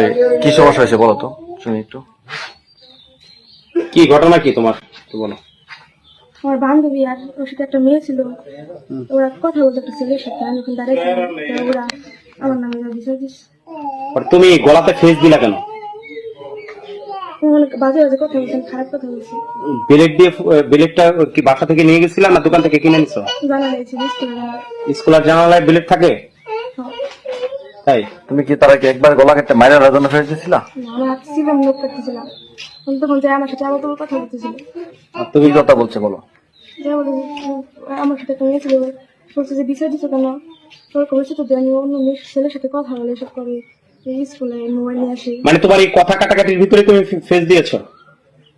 এই কি সমস্যা হয়েছে বলো তো? শুনি একটু। কি ঘটনা কি তোমার? একটু বলো। আমার বান্ধবী আর ওর সাথে একটা মেয়ে ছিল। ওরা কথা বলতে একটা ছেলের সাথে। আমি ওখানে দাঁড়িয়েছিলাম ওরা আমার নামে বিষয় দিস তুমি গলাতে ফেস দিলা কেন? অনেক বাজে বাজে কথা বলছেন খারাপ কথা বলছি। ব্লেড দিয়ে ব্লেডটা কি বাসা থেকে নিয়ে গেছিলা না দোকান থেকে কিনে নিছো জানা হয়েছে স্কুলের জানালায় ব্লেড থাকে? তাই তুমি কি তারা কি একবার গলা কেটে মাইরা রাজানো ফেলে দিয়েছিলা আমরা ছিলাম লোক করতেছিলাম তখন যে আমার সাথে আবার তোর কথা বলতেছিল আর তুমি কথা বলছে বলো? যে বলে আমার সাথে মেয়ে ছিল বলছে যে বিষয় দিচ্ছ কেন? তোর করেছে তো আমি অন্য মেয়ের ছেলের সাথে কথা বলে এসব করে। এই স্কুলে মোবাইল নিয়ে আসি। মানে তোমার এই কথা কাটাকাটির ভিতরে তুমি ফেস দিয়েছ?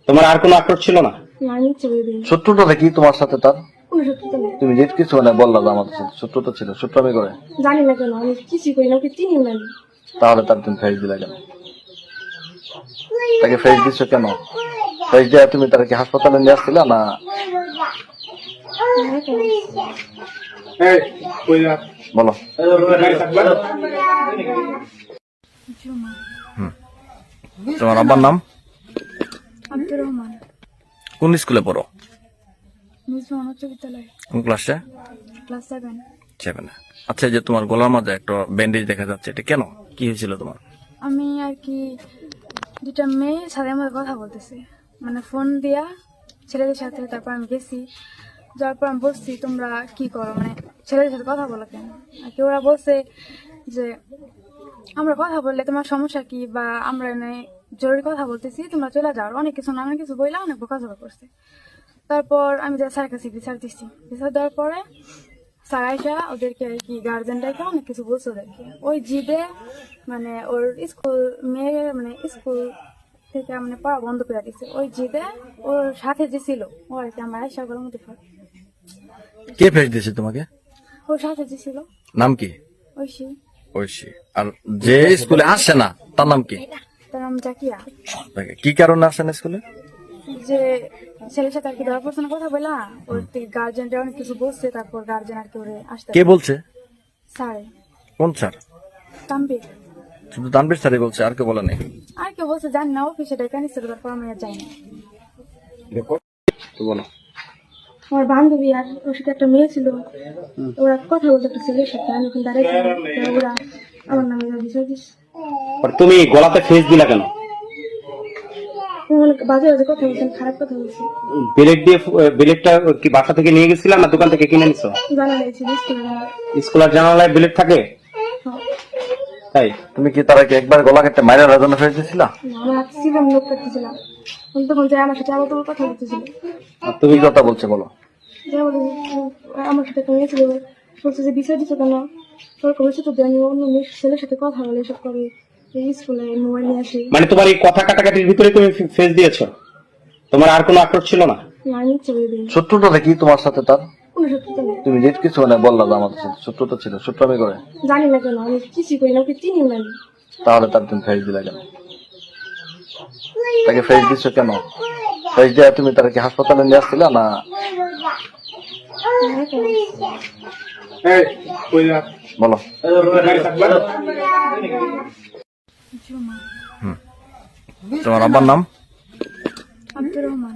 তোমার আর কোনো আক্রোশ ছিল না? না আমি দিই শত্রুতা কি তোমার সাথে তার। কোনো সত্যি নেই তুমি যেট কিছু মানে বললা যে আমাদের সাথে শত্রুতা ছিল শত্রুমি করে। জানি না কেন আমি কিছুই করি না ওকে চিনি না আমি। তাহলে তার তুমি ফেস দিলা কেন? তাকে ফেস দিচ্ছ কেন? ফেস দেওয়া তুমি তারা কি হাসপাতালে নিয়ে আসছিলা না? না কেন? বলো। তোমার আব্বার নাম? আব্দুর রহমান। কোন স্কুলে পড়ো? মুসলমান উচ্চ বিদ্যালয়। কোন ক্লাসে ক্লাস সেভেন সেভেনে আচ্ছা যে তোমার গলার মাঝে একটা ব্যান্ডেজ দেখা যাচ্ছে এটা কেন? কি হয়েছিল তোমার? আমি আর কি দুটা মেয়ে সাথে আমার কথা বলতেছে। মানে ফোন দিয়া ছেলেদের সাথে তারপর আমি গেছি। যাওয়ার পর আমি বলছি তোমরা কি করো? মানে ছেলেদের সাথে কথা বলো কেন? আর কি ওরা বলছে যে আমরা কথা বললে তোমার সমস্যা কি? বা আমরা জরুরি কথা বলতেছি তোমরা চলে যাও। অনেক কিছু নানান কিছু বইলা অনেক বোকাঝোকা করছে। তারপর আমি যা স্যারের কাছে বিচার দিচ্ছি বিচার দেওয়ার পরে স্যার আইসা ওদেরকে আর কি গার্জেনটাকে অনেক কিছু বলছে ওদেরকে। ওই জিদে মানে ওর স্কুল মেয়ে মানে স্কুল থেকে মানে পড়া বন্ধ করে দিচ্ছে ওই জিদে ওর সাথে যে ছিল ও আর কি আমার আইসা গলার মধ্যে কে ফেস দিয়েছে তোমাকে? ওর সাথে যে ছিল। নাম কি? ঐশী। ঐশী। আর যে স্কুলে আসে না তার নাম কি? তার নাম জাকিয়া। কি কারণে আসে না স্কুলে যে ছেলের সাথে আর কি ধরা পড়ছে না কথা বলা ওর থেকে গার্জেনটা অনেক কিছু বলছে তারপর গার্জেন আর কি ওরে আসতে কে বলছে? স্যারে। কোন স্যার? তাম্বির শুধু তানবীর স্যারই বলছে আর কে বলে নেই। আর কেউ বলছে জানি না অফিসে ডেকে নিচ্ছে তারপর আমি আর যাই না। তো বলো। আমার বান্ধবী আর ওর সাথে একটা মেয়ে ছিল ওরা কথা বলতে একটা ছেলের সাথে আমি ওখানে দাঁড়িয়েছিলাম ওরা আমার নামে বিষয় দিস তুমি গলাতে ফেস দিলা কেন? বাজে বাজে কথা বলছেন খারাপ কথা বলছি ব্লেড দিয়ে কি বাসা থেকে নিয়ে গেছিলা না দোকান থেকে কিনে নিছো? জানা হয়েছে স্কুলের জানালায় থাকে? হ্যাঁ। তাই? তুমি কি তারা কি একবার গলা কেটে মাইরা রাজানো ফেলে দিয়েছিলা আমরা ছিলাম লোক করতেছিলাম তখন যে আমার সাথে আবার তোর কথা বলতেছিল। আর তুমি? কথা বলছে বলো? যে বলে আমার সাথে ছিল বলছে যে বিষয় দিচ্ছ কেন? তোর করেছে তো আমি অন্য মেয়ের ছেলের সাথে কথা বলে এসব করে। এই স্কুলে মোবাইল নিয়ে আসি মানে তোমার এই কথা কাটাকাটির ভিতরে তুমি ফেস দিয়েছ? তোমার আর কোনো আক্রোশ ছিল না? আমি দিই শত্রুতা কি তোমার সাথে তার। কোনো সত্যি নেই। তুমি যেট কিছু মানে বললা যে আমাদের সাথে শত্রুতা ছিল শত্রুমি করে। জানি না কেন আমি কিছুই করি না ওকে চিনি না। আমি তাহলে তার তুমি ফেস দিলা কেন? তাকে ফেস দিচ্ছ কেন? ফেস দেওয়া তুমি তারা কি হাসপাতালে নিয়ে আসছিলা না? কেন? বলো। তোমার আব্বার নাম? আব্দুর রহমান।